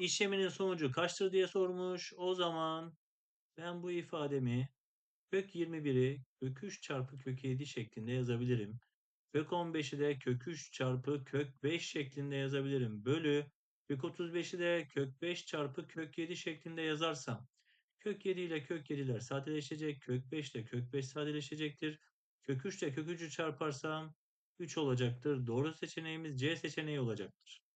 işleminin sonucu kaçtır diye sormuş. O zaman ben bu ifademi kök 21'i kök 3 çarpı kök 7 şeklinde yazabilirim. Kök 15'i de kök 3 çarpı kök 5 şeklinde yazabilirim. Bölü kök 35'i de kök 5 çarpı kök 7 şeklinde yazarsam kök 7 ile kök 7'ler sadeleşecek. Kök 5 ile kök 5 sadeleşecektir. Kök 3 ile kök 3'ü çarparsam 3 olacaktır. Doğru seçeneğimiz C seçeneği olacaktır.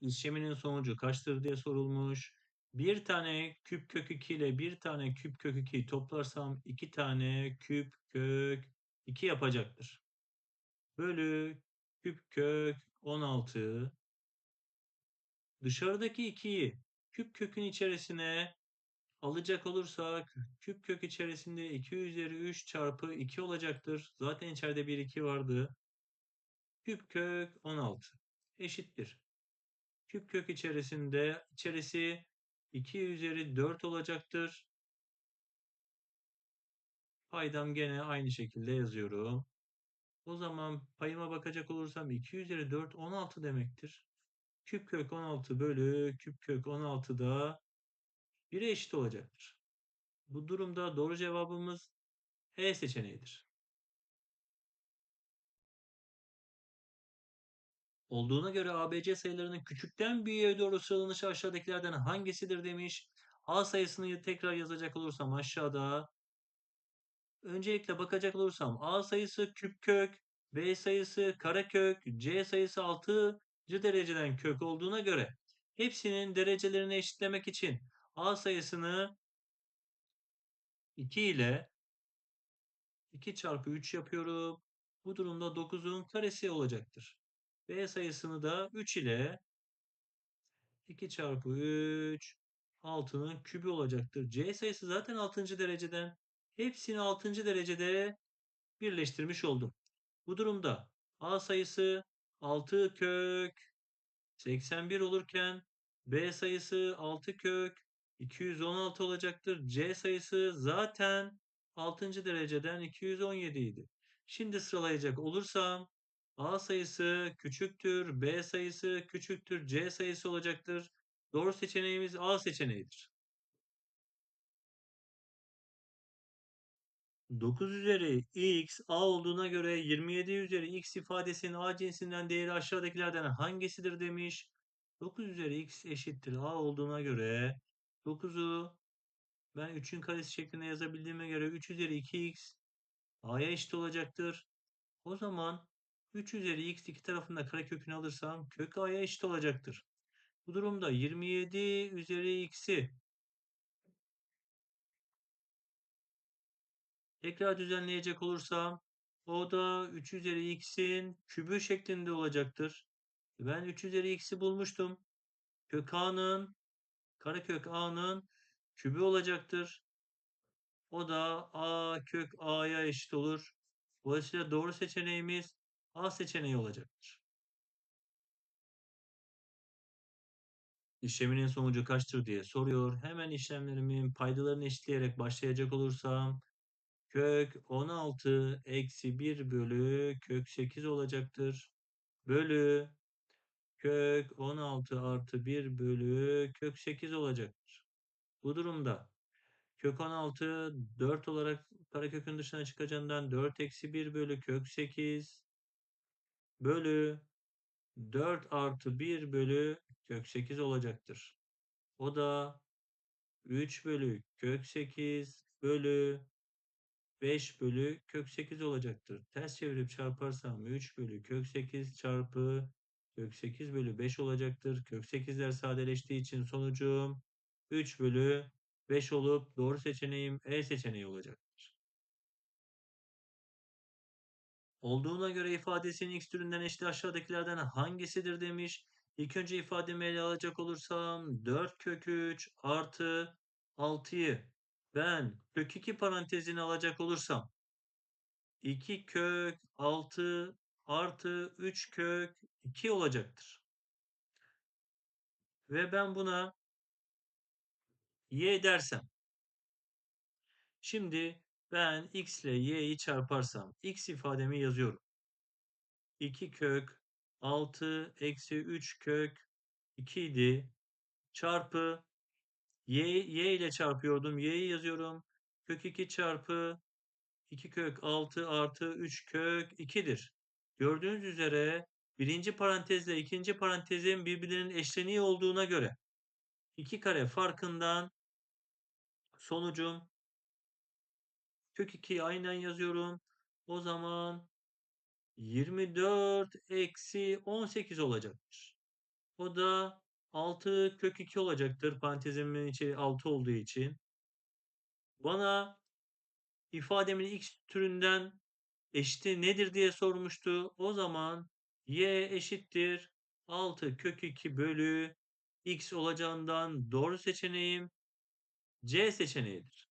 İşleminin sonucu kaçtır diye sorulmuş. Bir tane küp kök 2 ile bir tane küp kök 2'yi toplarsam iki tane küp kök 2 yapacaktır. Bölü küp kök 16 dışarıdaki 2'yi küp kökün içerisine alacak olursak küp kök içerisinde 2 üzeri 3 çarpı 2 olacaktır. Zaten içeride bir 2 vardı. Küp kök 16 eşittir. Küp kök içerisinde içerisi 2 üzeri 4 olacaktır. Paydam gene aynı şekilde yazıyorum. O zaman payıma bakacak olursam 2 üzeri 4 16 demektir. Küp kök 16 bölü küp kök 16 da 1'e eşit olacaktır. Bu durumda doğru cevabımız E seçeneğidir. Olduğuna göre ABC sayılarının küçükten büyüğe doğru sıralanışı aşağıdakilerden hangisidir demiş. A sayısını tekrar yazacak olursam aşağıda. Öncelikle bakacak olursam A sayısı küp kök, B sayısı karekök, C sayısı 6. dereceden kök olduğuna göre hepsinin derecelerini eşitlemek için A sayısını 2 ile 2 çarpı 3 yapıyorum. Bu durumda 9'un karesi olacaktır. B sayısını da 3 ile 2 çarpı 3 6'nın kübü olacaktır. C sayısı zaten 6. dereceden. Hepsini 6. derecede birleştirmiş oldum. Bu durumda A sayısı 6 kök 81 olurken B sayısı 6 kök 216 olacaktır. C sayısı zaten 6. dereceden 217 idi. Şimdi sıralayacak olursam A sayısı küçüktür, B sayısı küçüktür, C sayısı olacaktır. Doğru seçeneğimiz A seçeneğidir. 9 üzeri x a olduğuna göre 27 üzeri x ifadesinin a cinsinden değeri aşağıdakilerden hangisidir demiş. 9 üzeri x eşittir a olduğuna göre 9'u ben 3'ün karesi şeklinde yazabildiğime göre 3 üzeri 2x a'ya eşit olacaktır. O zaman 3 üzeri x iki tarafında karekökünü alırsam kök a'ya eşit olacaktır. Bu durumda 27 üzeri x'i tekrar düzenleyecek olursam o da 3 üzeri x'in kübü şeklinde olacaktır. Ben 3 üzeri x'i bulmuştum. Kök a'nın karekök a'nın kübü olacaktır. O da a kök a'ya eşit olur. Dolayısıyla doğru seçeneğimiz A seçeneği olacaktır. İşleminin sonucu kaçtır diye soruyor. Hemen işlemlerimin paydalarını eşitleyerek başlayacak olursam kök 16 eksi 1 bölü kök 8 olacaktır. Bölü kök 16 artı 1 bölü kök 8 olacaktır. Bu durumda kök 16 4 olarak karekökün dışına çıkacağından 4 eksi 1 bölü kök 8 bölü 4 artı 1 bölü kök 8 olacaktır. O da 3 bölü kök 8 bölü 5 bölü kök 8 olacaktır. Ters çevirip çarparsam 3 bölü kök 8 çarpı kök 8 bölü 5 olacaktır. Kök 8'ler sadeleştiği için sonucum 3 bölü 5 olup doğru seçeneğim E seçeneği olacaktır. Olduğuna göre ifadesinin x türünden eşit aşağıdakilerden hangisidir demiş. İlk önce ifademi ele alacak olursam 4 kök 3 artı 6'yı ben kök 2 parantezini alacak olursam 2 kök 6 artı 3 kök 2 olacaktır. Ve ben buna y dersem. Şimdi ben x ile y'yi çarparsam x ifademi yazıyorum. 2 kök 6 eksi 3 kök 2 idi. Çarpı y, y ile çarpıyordum. Y'yi yazıyorum. Kök 2 çarpı 2 kök 6 artı 3 kök 2'dir. Gördüğünüz üzere birinci parantezle ikinci parantezin birbirlerinin eşleniği olduğuna göre 2 kare farkından sonucum kök 2'yi aynen yazıyorum. O zaman 24 eksi 18 olacaktır. O da 6 kök 2 olacaktır. Parantezimin içi 6 olduğu için. Bana ifademin x türünden eşiti nedir diye sormuştu. O zaman y eşittir 6 kök 2 bölü x olacağından doğru seçeneğim C seçeneğidir.